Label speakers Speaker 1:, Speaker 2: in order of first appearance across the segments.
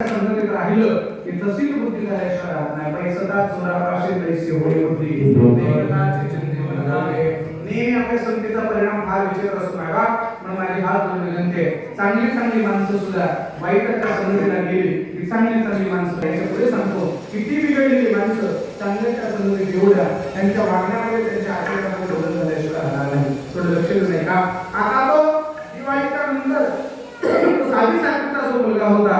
Speaker 1: राहिलं की तशी झाल्याशिवाय राहत नाही चोरापाशी नेहमी आपल्या परिणाम विचित्र असतो म्हणून माझी हात विनंती आहे. चांगली चांगली माणसं सुद्धा वाईटाच्या संगतीला गेली की चांगली चांगली माणसं पुढे सांगतो. किती बिघडलेली माणसं चांगल्याच्या संगतीत त्यांच्या वागण्यामध्ये त्यांच्या आचरणामध्ये बदल झाल्याशिवाय राहणार नाही. थोडं लक्ष देऊ का आता तो दिवाळीच्या नंतर तो साधी सातवीचा जो मुलगा होता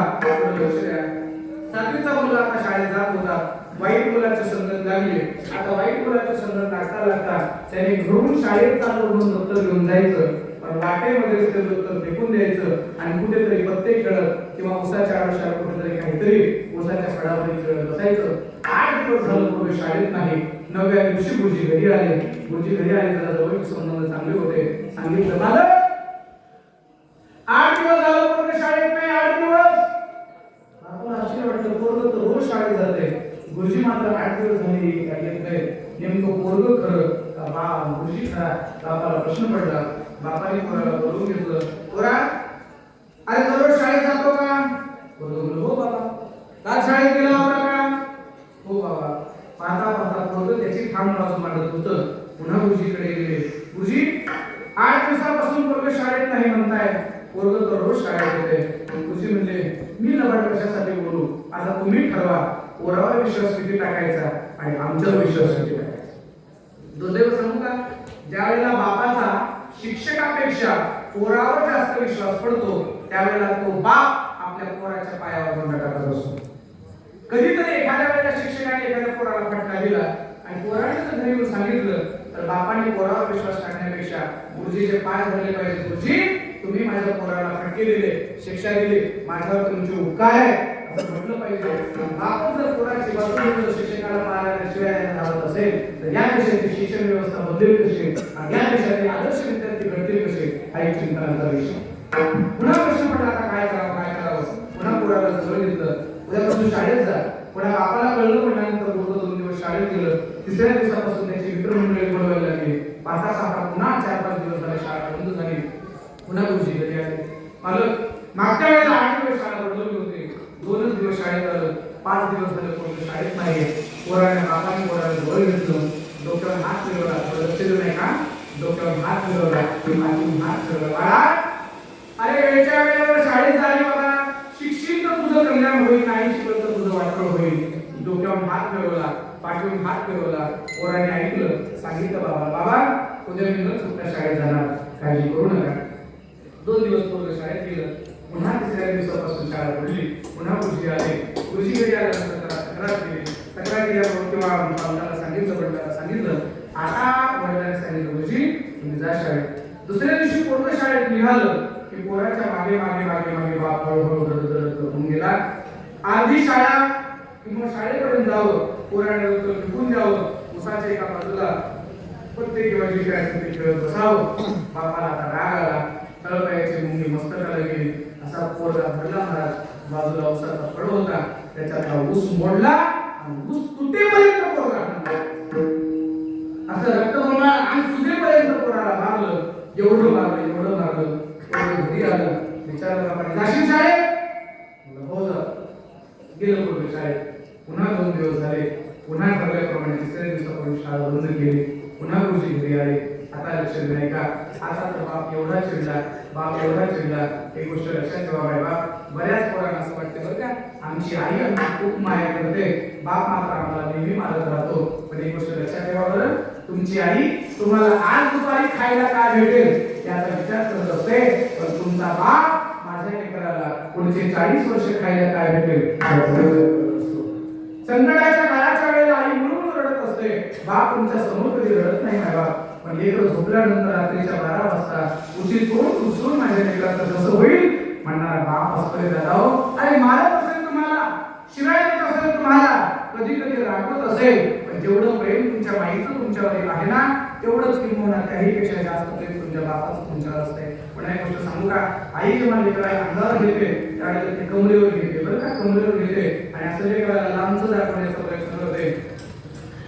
Speaker 1: सातवीचा मुलगा आता शाळेत जात होता. वाईट मुलाच्या संगत लागली. आता वाईट मुलाच्या संगत लागता लागता त्याने घरून शाळेत चालू म्हणून दप्तर घेऊन जायचं. पण वाटेमध्ये ते दप्तर फेकून द्यायचं. आणि कुठेतरी पत्ते खेळत किंवा उसाच्या आयुष्यात कुठेतरी काहीतरी उसाच्या फळावरी खेळत बसायचं. आठ दिवस झालं पूर्वी शाळेत नाही. नव्या दिवशी गुरुजी घरी आले. गुरुजी घरी आले त्याला जवळ संबंध चांगले होते. सांगितलं मला आठ दिवस झालं पूर्ण शाळेत नाही आठ दिवस आपल्याला आश्चर्य वाटतं पोरग तर रोज शाळेत जाते गुरुजी मात्र आठ दिवस झाले काय येत नाही नेमकं पोरग खरं. बा गुरुजी खरा. बापाला प्रश्न पडला. बापाने पोराला बोलवून घेतलं? पोरा अरे दररोज शाळेत जातो का? पोरग म्हणलं हो बाबा. काल शाळेत गेला होता का? हो बाबा. पाहता पाहता पोरग त्याची ठाम बाजू मांडत होतं. पुन्हा गुरुजीकडे गेले. गुरुजी आठ दिवसापासून पोरग शाळेत नाही म्हणताय. पोरग दररोज शाळेत येते गुरुजी म्हणले मी लबाड कशासाठी बोलू? आता तुम्ही ठरवा. पोरावर विश्वास किती टाकायचा? आणि आमच्यावर विश्वास किती टाकायचा? दुर्दैव सांगू का? ज्या वेळेला बापाचा शिक्षकापेक्षा पोरावर जास्त विश्वास पडतो त्यावेळेला तो बाप आपल्या पोराच्या पायावर बंड टाकत असतो. कधीतरी एखाद्या वेळेला शिक्षकाने एखाद्या पोराला फटका दिला आणि पोराने जर घरी येऊन सांगितलं तर बापाने पोरावर विश्वास टाकण्यापेक्षा गुरुजीचे पाय धरले पाहिजे गुरुजी तुम्ही माझ्या पोराला फटके दिले शिक्षा दिली माझ्यावर तुमचे उपकार आहे. असं म्हटलं पाहिजे. आपण जर पोराची बाजू घेऊन असेल तर या देशाची शिक्षण व्यवस्था बदलेल कशी आणि या देशाचे आदर्श विद्यार्थी घडतील कसे हा एक चिंतनाचा विषय. पुन्हा प्रश्न पडला आता काय करावं काय करावं? पुन्हा पुराला जवळ घेतलं. उद्यापासून शाळेत जा. पुन्हा बापाला कळलं म्हटल्यानंतर मुलगा दोन दिवस शाळेत गेलं. तिसऱ्या दिवसापासून त्याची मित्रमंडळी बोलवायला लागली. पाच सहा पुन्हा चार पाच दिवस झाले शाळा बंद झाली. पुन्हा गुरुजी घरी आले मालक मागच्या वेळेला आठ दिवस शाळा बदलली होती. दोनच दिवस शाळेत आलं. पाच दिवस झाले कोणी शाळेत नाही पोराने बापाने पोराने डोळे घेतलं. डोक्यावर हात फिरवला. थोडं लक्ष देऊ नाही का? डोक्यावर हात फिरवला. मातीहून हात फिरवला. बाळा! अरे वेळच्या वेळेवर शाळेत झाली बाबा. शिक्षित तर तुझं कल्याण होईल नाही शिकलं तर तुझं वाटलं होईल. डोक्यावर हात फिरवला. पाठवून हात फिरवला. पोराने ऐकलं. सांगितलं बाबा बाबा उद्या मी न चुकता शाळेत जाणार. काळजी करू नका. दोन दिवस पूर्ण शाळेत गेलं. पुन्हा तिसऱ्या दिवसापासून शाळा पडली. पुन्हा गुरुजी आले. गुरुजी घरी आल्यानंतर त्याला तक्रार केली. तक्रार केल्यावर किंवा पालकाला सांगितलं वडिलांना सांगितलं. आता वडिलांनी सांगितलं गुरुजी तुम्ही जा शाळेत. दुसऱ्या दिवशी पूर्ण शाळेत निघालं की पोराच्या मागे मागे मागे मागे बाप हळूहळू रडत रडत होऊन गेला. आधी शाळा किंवा शाळेपर्यंत जावं. पोराने उत्तर निघून द्यावं उसाच्या एका बाजूला प्रत्येक किंवा जे काय असेल ते खेळत बसावं. बापाला आता राग आला. तळपायाची मुंगी मस्तकाला गेली. असा पोरगा पडला महाराज. बाजूला उसाचा फळ होता त्याच्यातला ऊस मोडला आणि ऊस तुटेपर्यंत पोरगा असं रक्त मोडला आणि सुधेपर्यंत पोराला मारलं. एवढं मारलं एवढं मारलं पोरगं घरी आलं. विचारलं आपण जाशील शाळेत हो जा. गेलं पोरगं शाळेत. पुन्हा दोन दिवस झाले. पुन्हा ठरल्याप्रमाणे तिसऱ्या दिवसापर्यंत शाळा बंद केली. पुन्हा गुरुजी घरी आले. आता लक्ष नाही का आता तर बाप एवढा चिडला बाप एवढा चिडला. एक गोष्ट लक्षात ठेवा बाय बाप बऱ्याच पोरांना असं वाटतं बरं का आमची आई आमची खूप माया करते. बाप मात्र आम्हाला नेहमी मारत राहतो. पण एक गोष्ट लक्षात ठेवा बरं. तुमची आई तुम्हाला आज दुपारी खायला काय भेटेल? याचा विचार करत असते. पण तुमचा बाप माझ्या लेकराला पुढचे चाळीस वर्ष खायला काय भेटेल? संकटाच्या काळाच्या वेळेला आई म्हणून रडत असते. बाप तुमच्यासमोर कधी रडत नाही माझा बाप पण लेकर झोपल्यानंतर रात्रीच्या बारा वाजता उशी तोंड उचलून माझ्या लेकराचं कसं होईल म्हणणारा बाप असतोय दादा हो. अरे मारत असेल तुम्हाला शिवाय असेल तुम्हाला कधी कधी रागवत असेल पण जेवढं प्रेम तुमच्या माईचं तुमच्यावर आहे ना तेवढंच किंबहुना त्याही पेक्षा जास्त प्रेम तुमच्या बापाचं तुमच्यावर असते पण एक गोष्ट सांगू का? आई जेव्हा लेकराला अंगावर घेते त्यावेळेला ते कमरेवर घेते. बरं का? कमरेवर घेते. आणि असं लेकराला लांबच दाखवण्याचा प्रयत्न करते.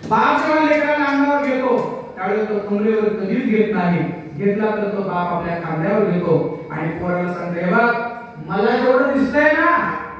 Speaker 1: बाप जेव्हा लेकराला अंगावर घेतो त्यावेळेस तो कमरेवर कधीच घेत नाही. घेतला तर तो बाप आपल्या खांद्यावर घेतो. आणि पोराला सांगतो "हे बघ मला जेवढं दिसतंय ना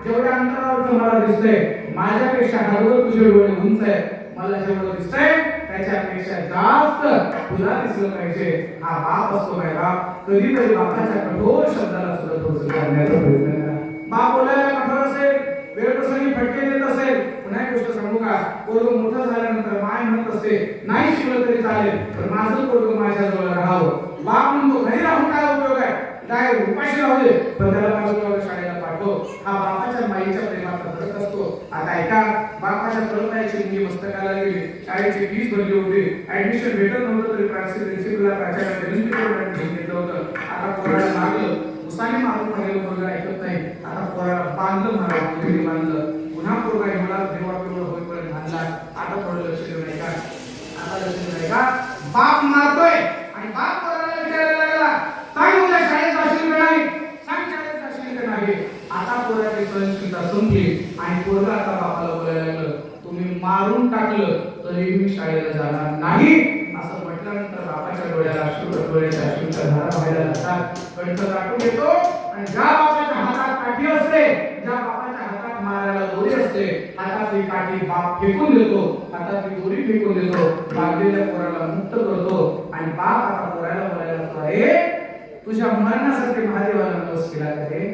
Speaker 1: जेवढ्या अंतरावरचं मला दिसतंय माझ्यापेक्षा हळूहळू तुझे डोळे उंच आहे मला जेवढं दिसतंय त्याच्यापेक्षा जास्त तुला दिसलं पाहिजे. हा बाप असतो काय बाप. कधीतरी बापाच्या कठोर शब्दाला सुद्धा थोडस करण्याचा प्रयत्न करा. बाप बोलायला कठोर असेल. वेळप्रसंगी फटके देत असेल पुन्हा एक गोष्ट सांगू का? पोरग मोठं झाल्यानंतर माय म्हणत असते नाही शिवलं तरी चालेल पण माझं पोरग माझ्याजवळ राहावं. बाप म्हणतो घरी राहून काय उपयोग आहे? काय उपाशी राहू दे. पण त्याला माझ्या शाळेला पाठव. हा बापाच्या माईच्या प्रेमाचा फरक असतो. आता ऐका बापाच्या कळतायची मुलगी मस्तकाला गेली. शाळेची फीस भरली होती. ऍडमिशन भेटत नव्हतं तरी प्रान्सिपल प्रिन्सिपलला प्राचार्य विनंती करून घेतलं होतं. आता कोणाला लागलं. उसाने मारून पाहिलं मुलगा ऐकत नाही आता पोराला बांधलं म्हणा मुलगी बांधलं पुन्हा पोरगा मला देवा पिवळ होईपर्यंत बांधला आता थोडं लक्ष देऊ नये का आता लक्ष देऊ नये का बाप मारतोय आणि बाप पोराला विचारायला लागला काय उद्या शाळेत जाशील का नाही? सांग शाळेत जाशील का नाही? आता पोराची सहनशीलता संपली आणि पोरगा आता बापाला बोलायला लागलं तुम्ही मारून टाकलं तरी मी शाळेला जाणार नाही. असं म्हटल्यानंतर बापाच्या डोळ्याला अश्रू डोळ्याच्या अश्रूच्या धारा व्हायला लागतात कंठ दाटून येतो आणि ज्या बापाच्या हातात काठी असते ज्या बापाच्या हातात मारायला दोरी असते हातातली काठी बाप फेकून देतो हातातली दोरी फेकून देतो लागलेल्या पोराला मुक्त करतो आणि बाप आता पोराला बोलायला लागतो अरे तुझ्या मरणासाठी महादेवाला नवस केला रे?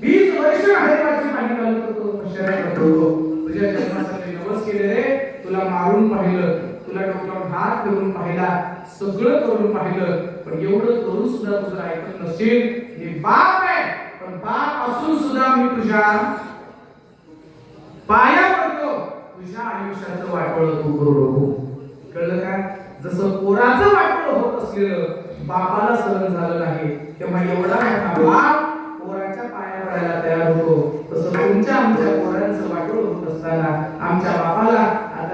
Speaker 1: वीस वर्ष हरिवाची पाणी घालत होतो तुझ्या जन्मासाठी नवस केले रे तुला मारून पाहिलं. डोक्यावर हात करून पाहिला सगळं करून पाहिलं पण एवढं करून सुद्धा तुझं ऐकत नसेल हे बाप आहे. पण बाप असून सुद्धा मी तुझ्या पाया पडतो. तुझ्या आयुष्याचं वाटोळ तू करू नको. कळलं काय जसं पोराचं वाटोळ होत असलेलं बापाला सहन झालं नाही तेव्हा एवढा मोठा बाप पोराच्या पाया पडायला तयार होतो. तसं तुमच्या आमच्या पोरांचं वाटोळ होत असताना आमच्या बापाला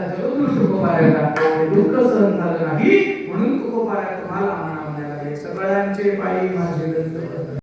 Speaker 1: आता जगदृष्ट कोपाऱ्याला हे दुःख सहन झालं नाही म्हणून कोपाऱ्या तुम्हाला सगळ्यांचे पायी माझे दंत